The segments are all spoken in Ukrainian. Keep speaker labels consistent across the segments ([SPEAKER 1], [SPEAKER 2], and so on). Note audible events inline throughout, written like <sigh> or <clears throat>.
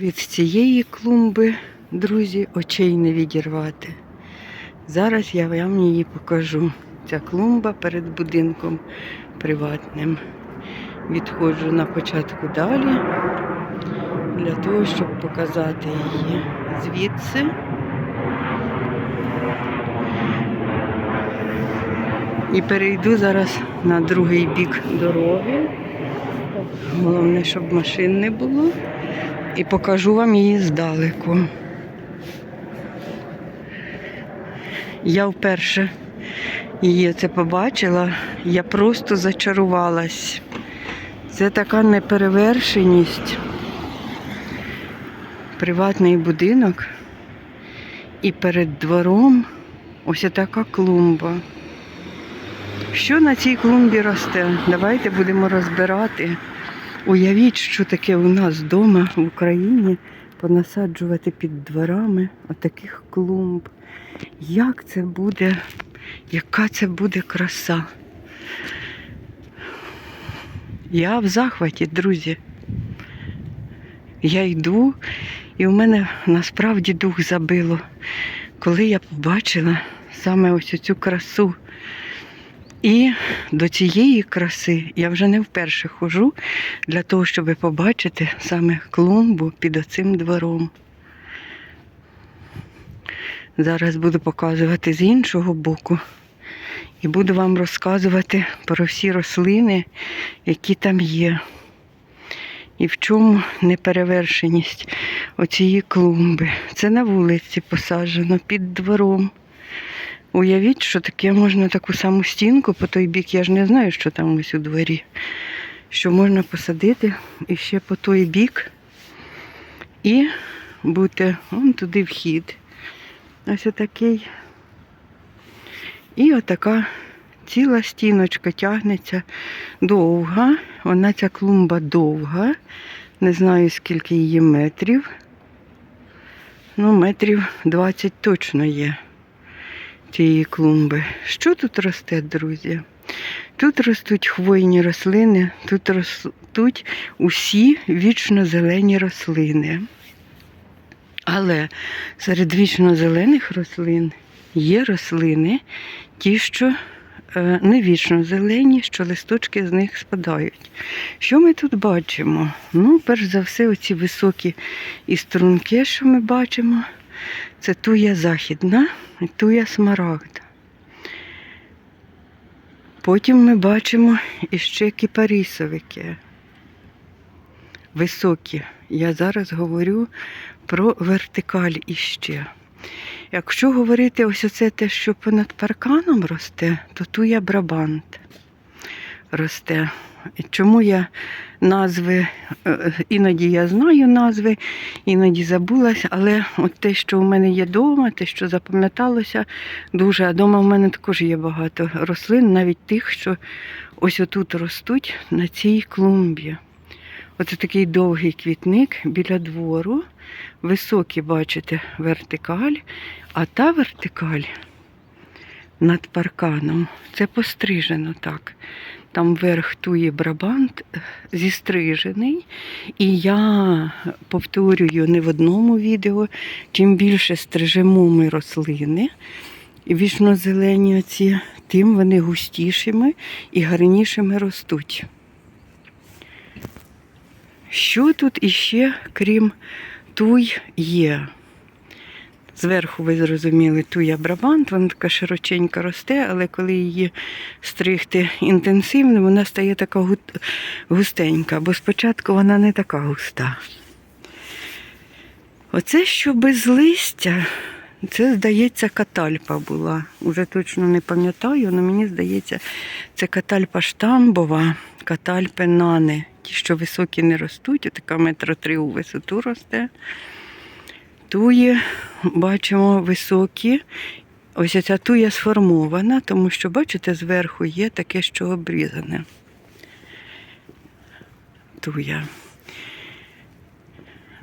[SPEAKER 1] Від цієї клумби, друзі, очей не відірвати. Зараз я вам її покажу. Ця клумба перед будинком приватним. Відходжу на початку далі для того, щоб показати її звідси. І перейду зараз на другий бік дороги. Головне, щоб машин не було. І покажу вам її здалеку. Я вперше її це побачила, я просто зачарувалась. Це така неперевершеність. Приватний будинок. І перед двором ось така клумба. Що на цій клумбі росте? Давайте будемо розбирати. Уявіть, що таке у нас вдома в Україні понасаджувати під дворами отаких клумб. Як це буде, яка це буде краса? Я в захваті, друзі. Я йду, і в мене насправді дух забило, коли я побачила саме ось цю красу. І до цієї краси я вже не вперше хожу для того, щоб побачити саме клумбу під оцим двором. Зараз буду показувати з іншого боку і буду вам розказувати про всі рослини, які там є. І в чому неперевершеність оцієї клумби. Це на вулиці посаджено під двором. Уявіть, що таке можна таку саму стінку по той бік, я ж не знаю, що там ось у дворі. Що можна посадити і ще по той бік. І бути вон туди вхід. Ось отакий. І отака ціла стіночка тягнеться довга. Вона ця клумба довга. Не знаю, скільки її метрів. Ну, метрів 20 точно є цієї клумби. Що тут росте, друзі? Тут ростуть хвойні рослини, тут ростуть усі вічно-зелені рослини. Але серед вічно-зелених рослин є рослини, ті, що е, не вічно зелені, що листочки з них спадають. Що ми тут бачимо? Ну, перш за все, оці високі і струнки, що ми бачимо, це туя західна і туя смарагда. Потім ми бачимо іще кіпарісовики. Високі. Я зараз говорю про вертикаль іще. Якщо говорити ось оце те, що понад парканом росте, то туя брабант росте. Чому я назви, е, іноді я знаю назви, іноді забулась, але от те, що у мене є вдома, те, що запам'яталося дуже, а вдома в мене також є багато рослин, навіть тих, що ось отут ростуть на цій клумбі. Оце такий довгий квітник біля двору. Високий, бачите, вертикаль, а та вертикаль над парканом це пострижено так. Там верх тує брабант е, зістрижений. І я повторюю не в одному відео, чим більше стрижемо ми рослини, вічно-зелені оці, тим вони густішими і гарнішими ростуть. Що тут іще, крім туй, є? Зверху, ви зрозуміли, туя брабант, вона така широченька росте, але коли її стригти інтенсивно, вона стає така густенька, бо спочатку вона не така густа. Оце, що без листя, це, здається, катальпа була. Уже точно не пам'ятаю, але мені здається, це катальпа штамбова, катальпи нани. Ті, що високі не ростуть, така метра три у висоту росте. Туї бачимо високі. Ось ця туя сформована, тому що, бачите, зверху є таке, що обрізане. Туя.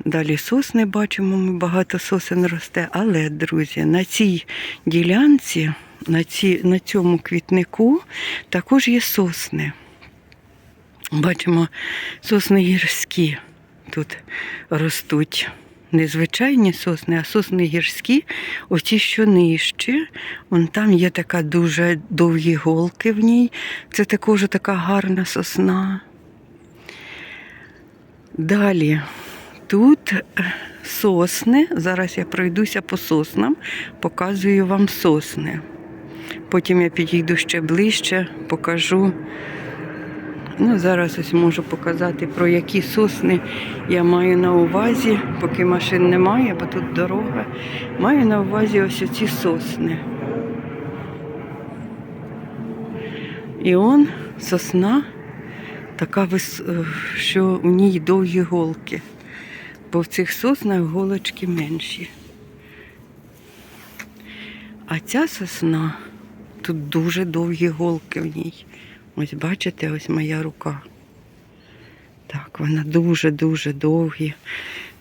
[SPEAKER 1] Далі сосни бачимо, ми багато сосен росте. Але, друзі, на цій ділянці, на, ці, на цьому квітнику також є сосни. Бачимо сосни гірські. тут ростуть не звичайні сосни, а сосни гірські, оті, що нижче. Вон там є така дуже довгі голки в ній. Це також така гарна сосна. Далі тут е, сосни. Зараз я пройдуся по соснам, показую вам сосни. Потім я підійду ще ближче, покажу. Ну, зараз ось можу показати, про які сосни я маю на увазі, поки машин немає, бо тут дорога. Маю на увазі ось ці сосни. І он сосна така, е, що в ній довгі голки, бо в цих соснах голочки менші. А ця сосна, тут дуже довгі голки в ній. Ось бачите, ось моя рука. Так, вона дуже-дуже довгі.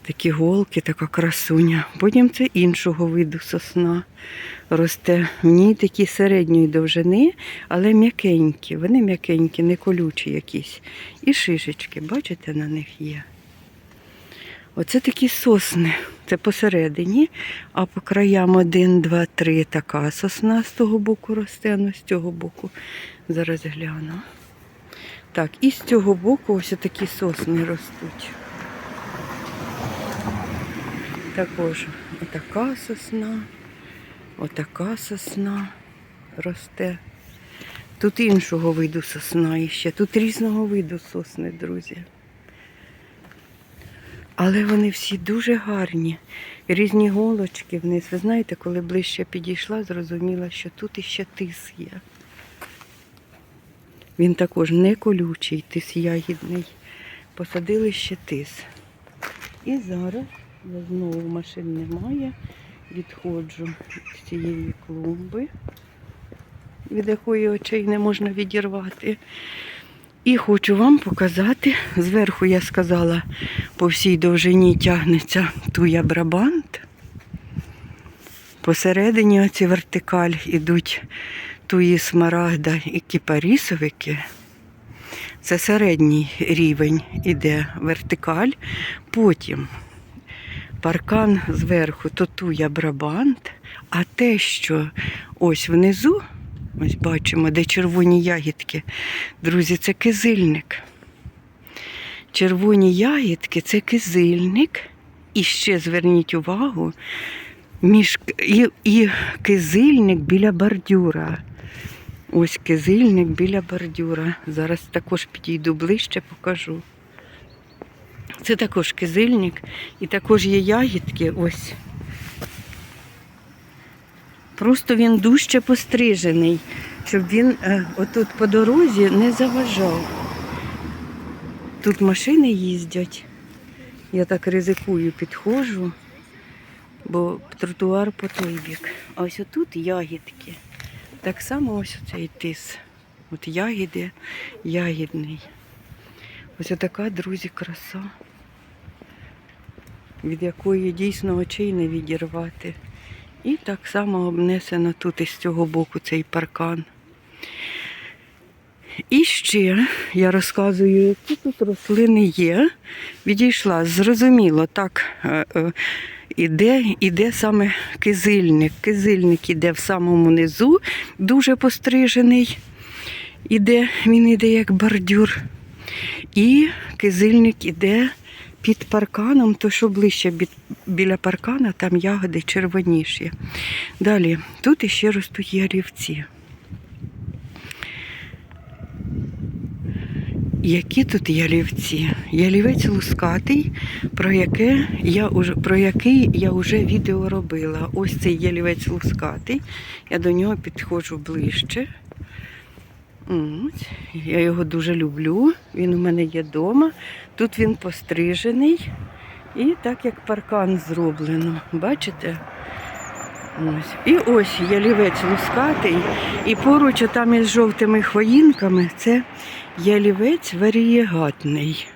[SPEAKER 1] Такі голки, така красуня. Потім це іншого виду сосна. Росте в ній такі середньої довжини, але м'якенькі. Вони м'якенькі, не колючі якісь. І шишечки, бачите, на них є. Оце такі сосни. Це посередині, а по краям один, два, три така сосна з того боку росте, ну з цього боку. Зараз гляну. Так, і з цього боку ось такі сосни ростуть. Також отака сосна, отака сосна росте. Тут іншого виду сосна іще, тут різного виду сосни, друзі. Але вони всі дуже гарні. Різні голочки вниз. Ви знаєте, коли ближче підійшла, зрозуміла, що тут іще тис є. Він також не колючий, тис ягідний. Посадили ще тис. І зараз я знову машин немає. Відходжу з цієї клумби, від якої очей не можна відірвати. І хочу вам показати, зверху я сказала, по всій довжині тягнеться туя брабант. Посередині оці вертикаль ідуть туї смарагда і кіпарісовики. Це середній рівень іде вертикаль. Потім паркан зверху то туя брабант, а те, що ось внизу, ось бачимо, де червоні ягідки, друзі, це кизильник. Червоні ягідки це кизильник. І ще зверніть увагу, між і, і кизильник біля бордюра. Ось кизильник біля бордюра. Зараз також підійду ближче, покажу. Це також кизильник, і також є ягідки. Ось. Просто він дужче пострижений, щоб він е, отут по дорозі не заважав. Тут машини їздять. Я так ризикую, підходжу, бо тротуар по той бік. А ось отут ягідки. Так само ось цей тис. От ягіди, ягідний. Ось така, друзі, краса, від якої дійсно очей не відірвати. І так само обнесено тут із цього боку цей паркан. І ще я розказую, які тут рослини є. Відійшла, зрозуміло, так, е, е, іде, іде саме кизильник. Кизильник іде в самому низу, дуже пострижений. Іде, він іде як бордюр. І кизильник іде під парканом, то що ближче біля паркана, там ягоди червоніші. Далі, тут іще ростуть ялівці. Які тут ялівці? Ялівець лускатий, про, яке я уже, про який я вже відео робила. Ось цей ялівець лускатий. Я до нього підходжу ближче. Ось, Я його дуже люблю. Він у мене є вдома. Тут він пострижений. І так як паркан зроблено. Бачите? Ось. І ось ялівець лускатий. І поруч там із жовтими хвоїнками це ялівець варієгатний.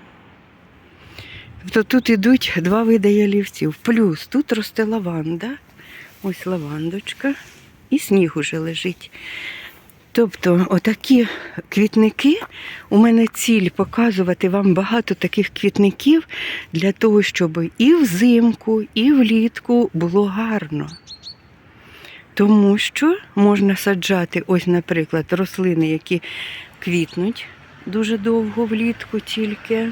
[SPEAKER 1] Тобто тут ідуть два види ялівців. Плюс тут росте лаванда. Ось лавандочка. І сніг уже лежить. Тобто, отакі квітники, у мене ціль показувати вам багато таких квітників для того, щоб і взимку, і влітку було гарно. Тому що можна саджати, ось, наприклад, рослини, які квітнуть дуже довго влітку тільки.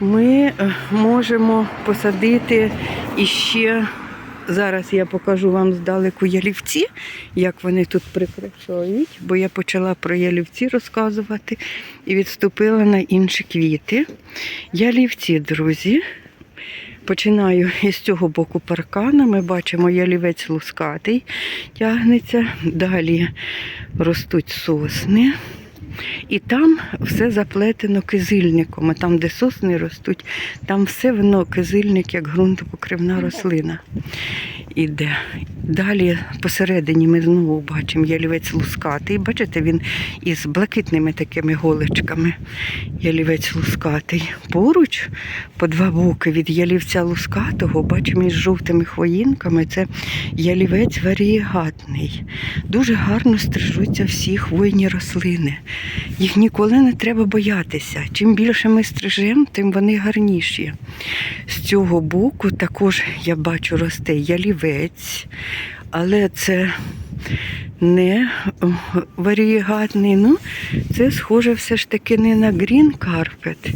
[SPEAKER 1] Ми е, можемо посадити іще, зараз я покажу вам здалеку ялівці, як вони тут прикрашають, бо я почала про ялівці розказувати і відступила на інші квіти. Ялівці, друзі. Починаю із цього боку паркана. Ми бачимо ялівець лускатий тягнеться. Далі ростуть сосни. І там все заплетено кизильником. А там, де сосни ростуть, там все воно кизильник, як ґрунтопокривна рослина. Іде. Далі посередині ми знову бачимо ялівець лускатий. Бачите, він із блакитними такими голочками. Ялівець лускатий. Поруч, по два боки від ялівця лускатого, бачимо із жовтими хвоїнками, це ялівець варієгатний. Дуже гарно стрижуться всі хвойні рослини. Їх ніколи не треба боятися. Чим більше ми стрижемо, тим вони гарніші. З цього боку також я бачу росте ялівець, але це не варієгатний. Ну, це схоже все ж таки не на грін карпет.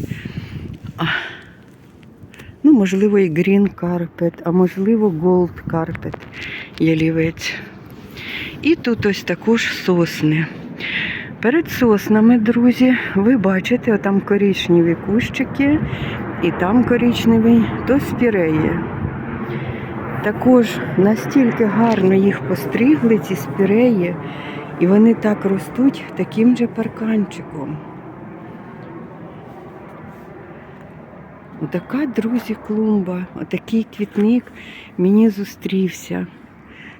[SPEAKER 1] Ну, можливо, і грін карпет, а можливо, голд карпет ялівець. І тут ось також сосни. Перед соснами, друзі, ви бачите, отам коричневі кущики, і там коричневий, то спіреї. Також настільки гарно їх постригли, ці спіреї, і вони так ростуть таким же парканчиком. Отака, друзі, клумба, отакий квітник мені зустрівся.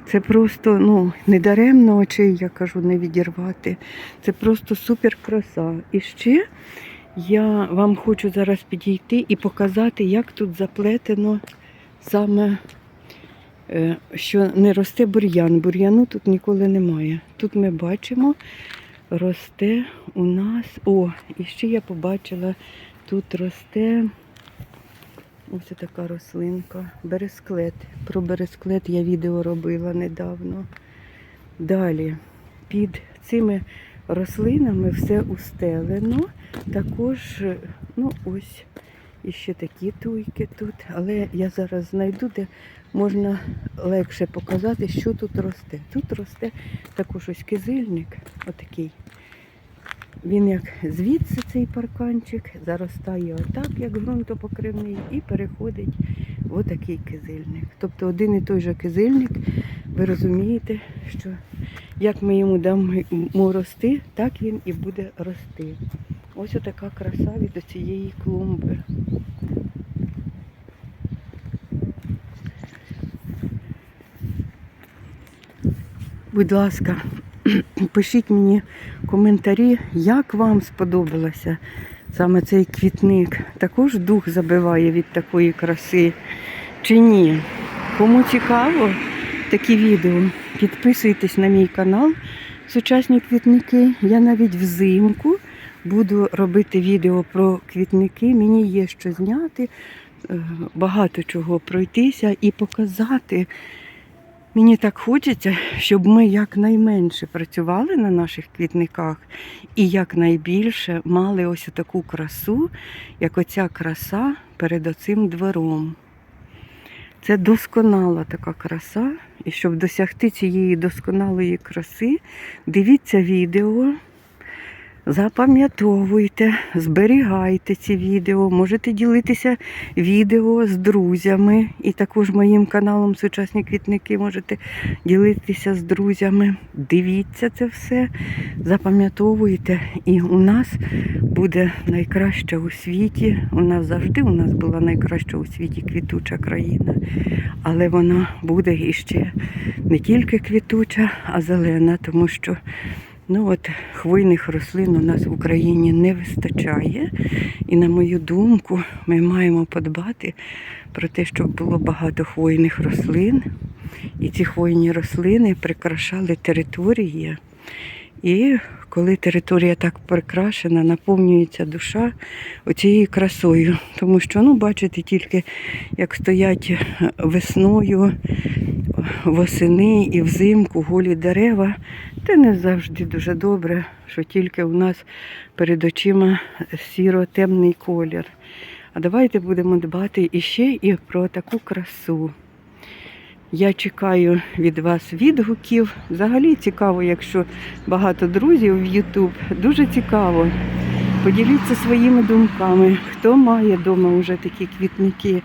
[SPEAKER 1] Це просто ну, не даремно очей, я кажу, не відірвати. Це просто супер краса. І ще я вам хочу зараз підійти і показати, як тут заплетено саме, що не росте бур'ян. Бур'яну тут ніколи немає. Тут ми бачимо, росте у нас. О, і ще я побачила, тут росте. Ось така рослинка. Бересклет. Про бересклет я відео робила недавно. Далі під цими рослинами все устелено. Також, ну ось, іще такі туйки тут. Але я зараз знайду, де можна легше показати, що тут росте. Тут росте також ось кизильник, отакий. Він як звідси цей парканчик заростає отак, як ґрунтопокривний, і переходить в отакий кизильник. Тобто один і той же кизильник, ви розумієте, що як ми йому дамо рости, так він і буде рости. Ось отака краса від цієї клумби. Будь ласка, <clears throat> пишіть мені коментарі, як вам сподобалося саме цей квітник. Також дух забиває від такої краси чи ні. Кому цікаво такі відео, підписуйтесь на мій канал Сучасні квітники. Я навіть взимку буду робити відео про квітники. Мені є що зняти, е, багато чого пройтися і показати. Мені так хочеться, щоб ми якнайменше працювали на наших квітниках і якнайбільше мали ось таку красу, як оця краса перед оцим двором. Це досконала така краса. І щоб досягти цієї досконалої краси, дивіться відео. Запам'ятовуйте, зберігайте ці відео, можете ділитися відео з друзями. І також моїм каналом Сучасні квітники можете ділитися з друзями. Дивіться це все, запам'ятовуйте. І у нас буде найкраща у світі. У нас завжди у нас була найкраща у світі квітуча країна. Але вона буде іще не тільки квітуча, а зелена, тому що. Ну от хвойних рослин у нас в Україні не вистачає. І на мою думку, ми маємо подбати про те, щоб було багато хвойних рослин. І ці хвойні рослини прикрашали території І коли територія так прикрашена, наповнюється душа оцією красою. Тому що, ну, бачите, тільки як стоять весною, восени і взимку голі дерева, це не завжди дуже добре, що тільки у нас перед очима сіро-темний колір. А давайте будемо дбати іще і про таку красу. Я чекаю від вас відгуків. Взагалі цікаво, якщо багато друзів в YouTube. Дуже цікаво. Поділіться своїми думками. Хто має вдома вже такі квітники?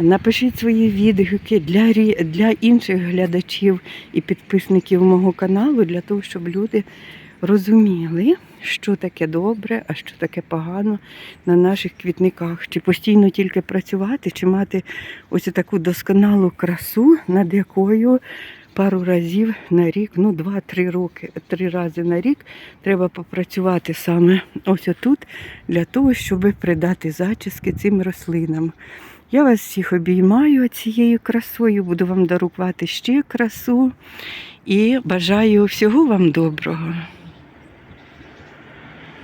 [SPEAKER 1] Напишіть свої відгуки для, для інших глядачів і підписників мого каналу, для того, щоб люди розуміли, що таке добре, а що таке погано на наших квітниках. Чи постійно тільки працювати, чи мати ось таку досконалу красу, над якою пару разів на рік, ну два-три роки, три рази на рік треба попрацювати саме ось отут для того, щоб придати зачіски цим рослинам. Я вас всіх обіймаю цією красою, буду вам дарувати ще красу і бажаю всього вам доброго.